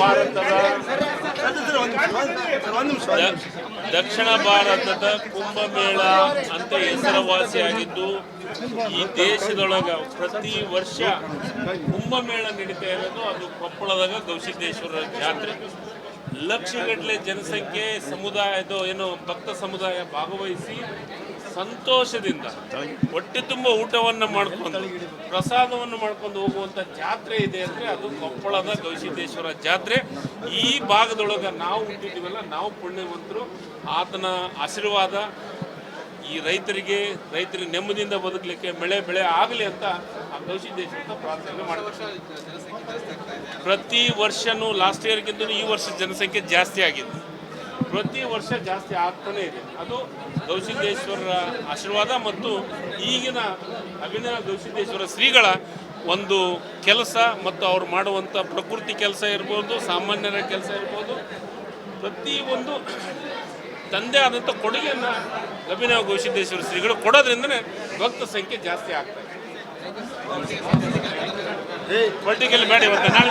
ಭಾರತದ ದಕ್ಷಿಣ ಭಾರತದ ಕುಂಭಮೇಳ ಅಂತ ಹೆಸರುವಾಸಿಯಾಗಿದ್ದು, ಈ ದೇಶದೊಳಗ ಪ್ರತಿ ವರ್ಷ ಕುಂಭಮೇಳ ನಡೀತಾ ಇರೋದು ಅದು ಕೊಪ್ಪಳದಾಗ ಗವಿಸಿದ್ದೇಶ್ವರ ಜಾತ್ರೆ. ಲಕ್ಷಗಟ್ಟಲೆ ಜನಸಂಖ್ಯೆ ಸಮುದಾಯದ ಏನು ಭಕ್ತ ಸಮುದಾಯ ಭಾಗವಹಿಸಿ ಸಂತೋಷದಿಂದ ಹೊಟ್ಟೆ ತುಂಬ ಊಟವನ್ನು ಮಾಡ್ಕೊಂಡು ಪ್ರಸಾದವನ್ನು ಮಾಡ್ಕೊಂಡು ಹೋಗುವಂಥ ಜಾತ್ರೆ ಇದೆ ಅಂದರೆ ಅದು ಕೊಪ್ಪಳದ ಗವಿಸಿದ್ದೇಶ್ವರ ಜಾತ್ರೆ. ಈ ಭಾಗದೊಳಗೆ ನಾವು ಹುಟ್ಟಿದ್ದೀವಲ್ಲ, ನಾವು ಪುಣ್ಯವಂತರು. ಆತನ ಆಶೀರ್ವಾದ ಈ ರೈತರಿಗೆ ರೈತರಿಗೆ ನೆಮ್ಮದಿಯಿಂದ ಬದುಕಲಿಕ್ಕೆ ಬೆಳೆ ಬೆಳೆ ಆಗಲಿ ಅಂತ ಪ್ರತಿ ವರ್ಷನೂ ಲಾಸ್ಟ್ ಇಯರ್ಗಿಂತ ಈ ವರ್ಷ ಜನಸಂಖ್ಯೆ ಜಾಸ್ತಿ ಆಗಿದೆ. ಪ್ರತಿ ವರ್ಷ ಜಾಸ್ತಿ ಆಗ್ತಾನೆ ಇದೆ. ಅದು ಗೌಸಿದ್ದೇಶ್ವರರ ಆಶೀರ್ವಾದ ಮತ್ತು ಈಗಿನ ಅಭಿನಯ ಗೌಸಿದ್ದೇಶ್ವರ ಶ್ರೀಗಳ ಒಂದು ಕೆಲಸ ಮತ್ತು ಅವ್ರು ಮಾಡುವಂಥ ಪ್ರಕೃತಿ ಕೆಲಸ ಇರ್ಬೋದು, ಸಾಮಾನ್ಯರ ಕೆಲಸ ಇರ್ಬೋದು. ಪ್ರತಿಯೊಂದು ತಂದೆ ಆದಂಥ ಕೊಡುಗೆಯನ್ನು ಅಭಿನವ ಗೌಸಿದ್ದೇಶ್ವರ ಶ್ರೀಗಳು ಕೊಡೋದ್ರಿಂದನೇ ಭಕ್ತ ಸಂಖ್ಯೆ ಜಾಸ್ತಿ ಆಗ್ತಾ ಇದೆ. ಪೊಲಿಟಿಕಲ್ ಬೇಡ ಇವತ್ತು. ನಾಳೆ